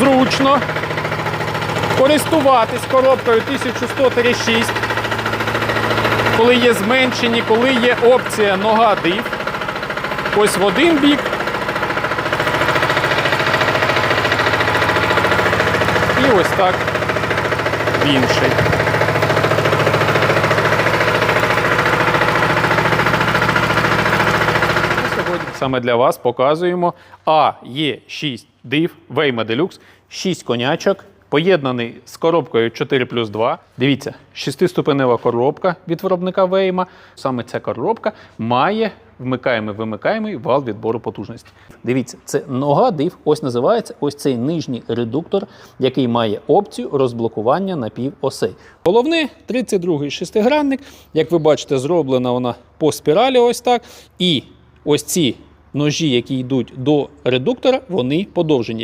зручно користуватись коробкою 1100-6, коли є зменшені, коли є опція нога див. Ось в один бік. І ось так в інший. Ми саме для вас показуємо АЕ6 див Вейма Deluxe, 6 конячок, поєднаний з коробкою 4 плюс 2. Дивіться, шестиступенева коробка від виробника Вейма. Саме ця коробка має вмикаємий вимикаємий вал відбору потужності. Дивіться, це нога див, ось називається ось цей нижній редуктор, який має опцію розблокування напівосей. Головне 32-й шестигранник. Як ви бачите, зроблена вона по спіралі, ось так. І ось ці ножі, які йдуть до редуктора, вони подовжені.